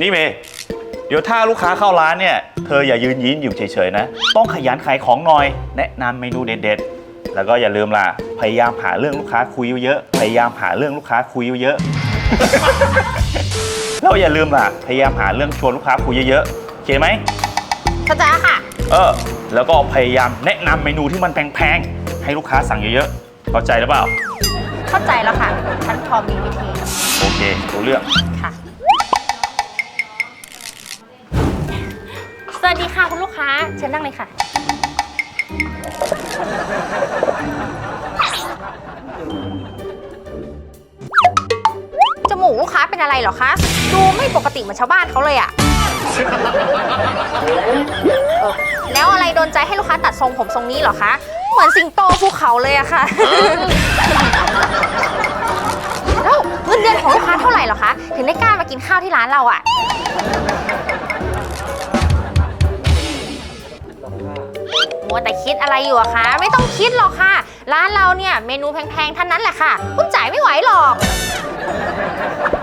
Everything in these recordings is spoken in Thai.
นี่เมย์เดี๋ยวถ้าลูกค้าเข้าร้านเนี่ย เธออย่ายืนยิ้นอยู่เฉยๆนะ ต้องขยันขายของหน่อย แนะนำเมนูเด็ดๆ แล้วก็อย่าลืมล่ะ พยายามหาเรื่องลูกค้าคุยเยอะๆ พยายามหาเรื่องลูกค้าคุยเยอะๆ แล้วอย่าลืมล่ะ พยายามหาเรื่องชวนลูกค้าคุยเยอะๆ โอเคไหม เข้าใจแล้วค่ะ เออ แล้วก็พยายามแนะนำเมนูที่มันแพงๆ ให้ลูกค้าสั่งเยอะๆ เข้าใจหรือเปล่า เข้าใจแล้วค่ะ ฉันพอมีวิธีโอเครู้เรื่อง ค่ะ ดีค่ะคุณลูกค้าเชิญนั่งเลยค่ะ จมูกลูกค้าเป็นอะไรเหรอคะ ดูไม่ปกติเหมือนชาวบ้านเขาเลยอะเออแล้วอะไรโดนใจให้ลูกค้าตัดทรงผมทรงนี้เหรอคะ เหมือนสิงโตภูเขาเลยอะค่ะ แล้วเงินเดือนของลูกค้าเท่าไหร่เหรอคะ ถึงได้กล้ามากินข้าวที่ร้านเราอะ มัวแต่คิดอะไรอยู่อะคะไม่ต้องคิดหรอกค่ะ ร้านเราเนี่ยเมนูแพงๆท่านนั้นแหละค่ะคุณจ่ายไม่ไหวหรอก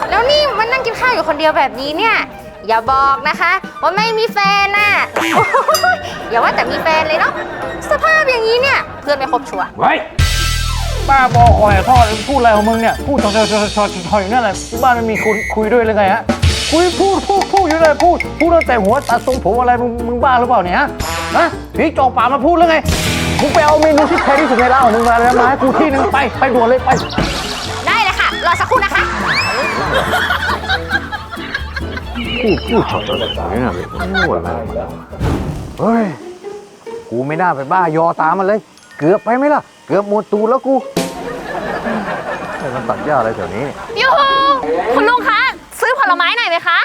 แล้วนี่มันนั่งกินข้าวอยู่คนเดียวแบบนี้เนี่ย อย่าบอกนะคะว่าไม่มีแฟนน่ะโอ้ยอย่าว่าแต่มีแฟนเลยเนาะสภาพอย่างนี้เนี่ยเพื่อนไม่ครบชัวร์ไว้บ้าบอคอยทอดพูดอะไรของมึงเนี่ย พูดชอชอชอชอชออยู่นั่นแหละที่บ้านมันมีคุยคุยด้วยหรือไงฮะคุยพูดพูดพูดอยู่เลยพูดพูดตั้งแต่หัวตัดทรงผมอะไรมึงมึงบ้าหรือเปล่าเนี่ยฮะฮะ พี่จองป่ากมาพูดแล้วไงมึงไปเอาเมนูที่แพงที่สุดในร้านของมึงมาแล้วมาให้กูที่หนึงไปไปด่วนเลยไป ได้เลยค่ะ รอสักครู่นะคะ พูดพูดชอชอชอชออยู่นั่นเลยพูดอะไรเฮ้ย กูไม่น่าไปบ้ายอตามมันเลย เกือบไปไหมล่ะ เกือบหมดตูดแล้วกูไอ้มันตัดหญ้าอะไรแถวนี้เนี่ยยูฮูคุณลุงคะ ซื้อผลไม้หน่อยไหมคะ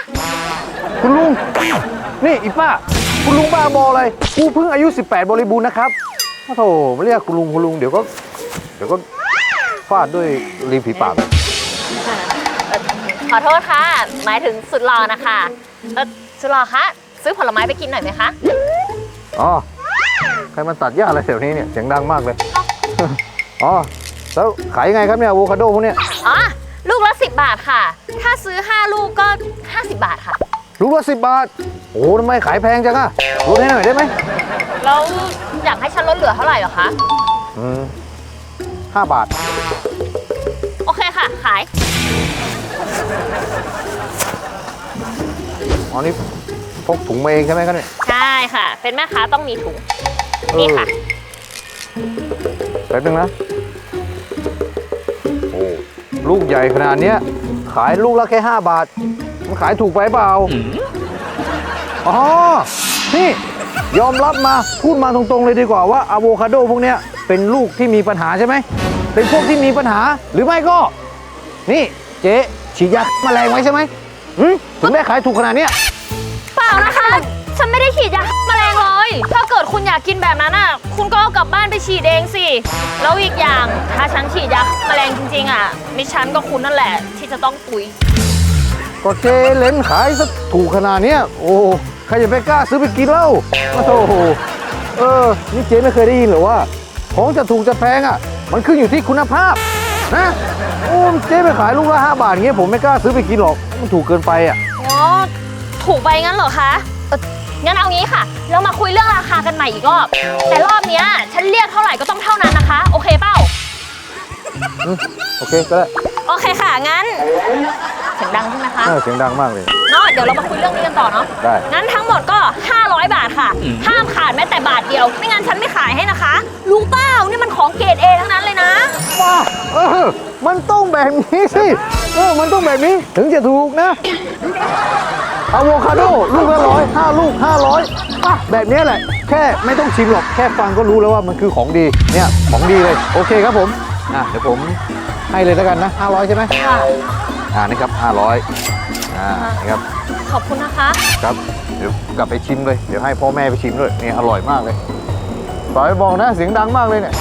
คุณลุง นี่อีป้า คุณลุงบ้าบออะไรกูเพิ่งอายุ 18 บริบูรณ์นะครับโอ้โถไม่เรียกคุณลุงคุณลุงเดี๋ยวก็ เดี๋ยวก็ฟาดด้วยริมฝีปากขอโทษค่ะ หมายถึงสุดหล่อนะคะเออสุดหล่อคะซื้อผลไม้ไปกินหน่อยไหมคะอ๋อใครมันตัดหญ้าอะไรแถวนี้เนี่ยเสียงดังมากเลย อ๋อ แล้วขายยังไงครับเนี่ยอะโวคาโดพวกเนี้ย อ๋อลูกละ 10 บาทค่ะ ถ้าซื้อ 5 ลูกก็ 50 บาทค่ะ ลูกละสิบบาท โอ้โหทำไมขายแพงจังอะลดให้หน่อยได้ไหมแล้วอยากให้ฉันลดเหลือเท่าไหร่เหรอคะ อืมห้าบาท โอเคค่ะ ขาย อ๋อนี่พกถุงมาเองใช่ไหมครับเนี่ย ใช่ค่ะ เป็นแม่ค้าต้องมีถุง นี่ค่ะ แป๊บนึงนะ โอ้ ลูกใหญ่ขนาดเนี้ย ขายลูกละแค่ 5 บาท มันขายถูกไปเปล่า อ๋อ นี่ยอมรับมาพูดมาตรงๆเลยดีกว่าว่าอะโวคาโดพวกเนี้ยเป็นลูกที่มีปัญหาใช่ไหม เป็นพวกที่มีปัญหาหรือไม่ก็ นี่เจ๊ฉีดยาแมลงไว้ใช่ไหมหืมถึงได้ขายถูกขนาดเนี้ยเปล่านะคะ ฉันไม่ได้ฉีดยาแมลงเลย ถ้าเกิดคุณอยากกินแบบนั้นอะ คุณก็เอากลับบ้านไปฉีดเองสิ แล้วอีกอย่างถ้าฉันฉีดยาแมลงจริงๆอะมิฉันก็คุณนั่นแหละ ที่จะต้องตุย ก็เจเล้นขายสักถูกขนาดเนี้ยโอ้ใครจะไปกล้าซื้อไปกินเล่าโอ้โหเออ นี่เจ๊ไม่เคยได้ยินเหรอว่า ของจะถูกจะแพงอะ มันขึ้นอยู่ที่คุณภาพนะโอ้เจ๊ไปขายลูกละห้าบาทอย่างเงี้ยผมไม่กล้าซื้อไปกินหรอกมันถูกเกินไปอะอ๋อถูกไปงั้นเหรอคะเอ่องั้นเอางี้ค่ะ เรามาคุยเรื่องราคากันใหม่อีกรอบ แต่รอบเนี้ยฉันเรียกเท่าไหร่ก็ต้องเท่านั้นนะคะ โอเคเปล่าอืมโอเคก็ได้โอเคค่ะงั้นเสียงดังใช่ไหมคะเออเสียงดังมากเลย เนาะเดี๋ยวเรามาคุยเรื่องนี้กันต่อเนาะได้ งั้นทั้งหมดก็ 500 บาทค่ะ ห้ามขาดแม้แต่บาทเดียว ไม่งั้นฉันไม่ขายให้นะคะรู้เปล่านี่มันของเกรดเอทั้งนั้นเลยนะ ว้าเออ มันต้องแบบนี้สิ เออ มันต้องแบบนี้ถึงจะถูกนะอะโวคาโดลูกละร้อยห้าลูกห้าร้อยอะแบบนี้แหละ แค่ไม่ต้องชิมหรอก แค่ฟังก็รู้แล้วว่ามันคือของดี เนี่ย ของดีเลย โอเคครับผม อะ เดี๋ยวผมให้เลยแล้วกันนะห้าร้อยใช่ไหมค่ะ อ่านี่ครับห้าร้อยอ่านี่ครับขอบคุณนะคะ ครับเดี๋ยวกลับไปชิมเลยเดี๋ยวให้พ่อแม่ไปชิมด้วยนี่อร่อยมากเลยต่อยบอกนะเสียงดังมากเลยเนี่ย